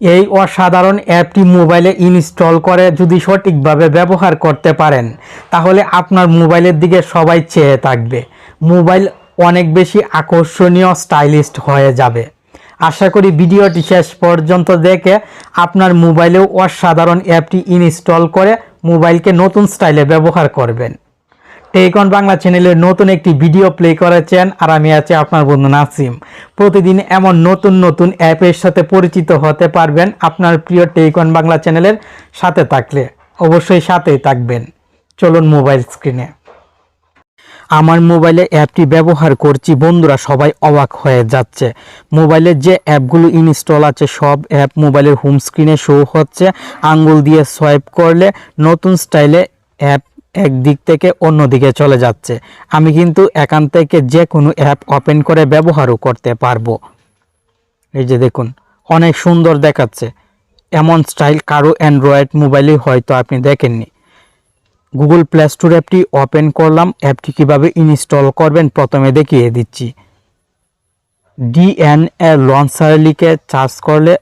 এই অসাধারণ অ্যাপটি মোবাইলে ইনস্টল করে যদি সঠিকভাবে ব্যবহার করতে পারেন, তাহলে আপনার মোবাইলের দিকে সবাই চেয়ে থাকবে। মোবাইল অনেক বেশি আকর্ষণীয়, স্টাইলিস্ট হয়ে যাবে। আশা করি ভিডিওটি শেষ পর্যন্ত দেখে আপনার মোবাইলেও অসাধারণ অ্যাপটি ইনস্টল করে মোবাইলকে নতুন স্টাইলে ব্যবহার করবেন। টেকন বাংলা চ্যানেলের নতুন একটি ভিডিও প্লে করেছেন আর আমি আছি আপনার বন্ধু নাসিম। প্রতিদিন এমন নতুন নতুন অ্যাপের সাথে পরিচিত হতে পারবেন আপনার প্রিয় টেকন বাংলা চ্যানেলের সাথে থাকলে। অবশ্যই সাথেই থাকবেন। চলুন মোবাইল স্ক্রিনে আমার মোবাইলে অ্যাপটি ব্যবহার করছি, বন্ধুরা সবাই অবাক হয়ে যাচ্ছে। মোবাইলের যে অ্যাপগুলো ইনস্টল আছে, সব অ্যাপ মোবাইলের হোম স্ক্রিনে শো হচ্ছে। আঙ্গুল দিয়ে সোয়াইপ করলে নতুন স্টাইলে অ্যাপ এক দিক থেকে অন্য দিকে চলে যাচ্ছে। আমি কিন্তু এখান থেকে যে কোনো অ্যাপ ওপেন করে ব্যবহারও করতে পারব। এই যে দেখুন, অনেক সুন্দর দেখাচ্ছে। এমন স্টাইল কারও অ্যান্ড্রয়েড মোবাইলে হয়তো আপনি দেখেননি। গুগল প্লে স্টোর অ্যাপটি ওপেন করলাম অ্যাপটি কীভাবে ইনস্টল করবেন প্রথমে দেখিয়ে দিচ্ছি। ডিএনএ লঞ্চার লিখে চার্জ করলে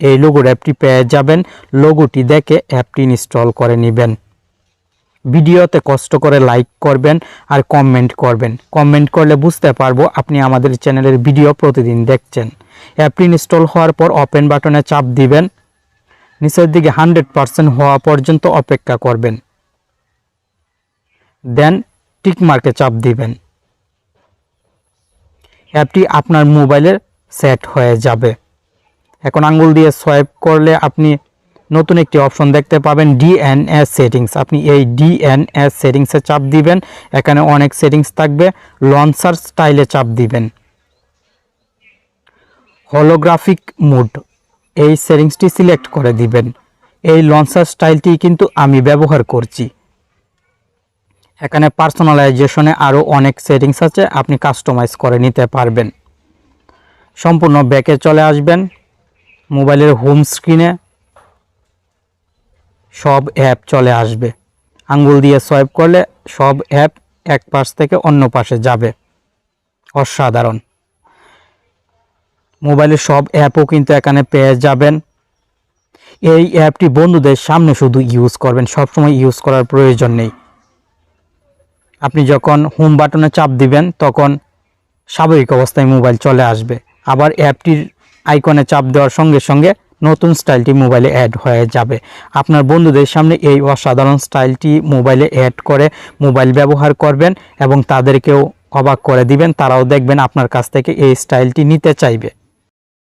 এই লোগোর অ্যাপটি পেয়ে যাবেন। লোগোটি দেখে অ্যাপটি ইনস্টল করে নেবেন। ভিডিওতে কষ্ট করে লাইক করবেন আর কমেন্ট করবেন। কমেন্ট করলে বুঝতে পারব আপনি আমাদের চ্যানেলের ভিডিও প্রতিদিন দেখছেন। অ্যাপটি ইনস্টল হওয়ার পর ওপেন বাটনে চাপ দিবেন। নিচের দিকে হান্ড্রেড পারসেন্ট হওয়া পর্যন্ত অপেক্ষা করবেন। দেন টিক মার্কে চাপ দিবেন। অ্যাপটি আপনার মোবাইলের সেট হয়ে যাবে। এখন আঙ্গুল দিয়ে সোয়াইপ করলে আপনি নতুন একটি অপশন দেখতে পাবেন ডিএনএস সেটিংস আপনি এই ডিএনএস সেটিংসে চাপ দিবেন। এখানে অনেক সেটিংস থাকবে। লঞ্চার স্টাইলে চাপ দিবেন। হলোগ্রাফিক মুড এই সেটিংসটি সিলেক্ট করে দিবেন। এই লঞ্চার স্টাইলটি কিন্তু আমি ব্যবহার করছি। এখানে পার্সোনালাইজেশনে আরও অনেক সেটিংস আছে। আপনি কাস্টমাইজ করে নিতে পারবেন। সম্পূর্ণ ব্যাকে চলে আসবেন। মোবাইলের হোম স্ক্রিনে সব অ্যাপ চলে আসবে। আঙ্গুল দিয়ে সোয়াইপ করলে সব অ্যাপ এক পাশ থেকে অন্য পাশে যাবে। অসাধারণ। মোবাইলের সব অ্যাপও কিন্তু এখানে পেয়ে যাবেন। এই অ্যাপটি বন্ধুদের সামনে শুধু ইউজ করবেন, সবসময় ইউজ করার প্রয়োজন নেই। আপনি যখন হোম বাটনে চাপ দিবেন, তখন স্বাভাবিক অবস্থায় মোবাইল চলে আসবে। আবার অ্যাপটির আইকনে চাপ দেওয়ার সঙ্গে সঙ্গে নতুন স্টাইলটি মোবাইলে অ্যাড হয়ে যাবে। আপনার বন্ধুদের সামনে এই অসাধারণ স্টাইলটি মোবাইলে অ্যাড করে মোবাইল ব্যবহার করবেন এবং তাদেরকেও অবাক করে দিবেন। তারাও দেখবেন আপনার কাছ থেকে এই স্টাইলটি নিতে চাইবে।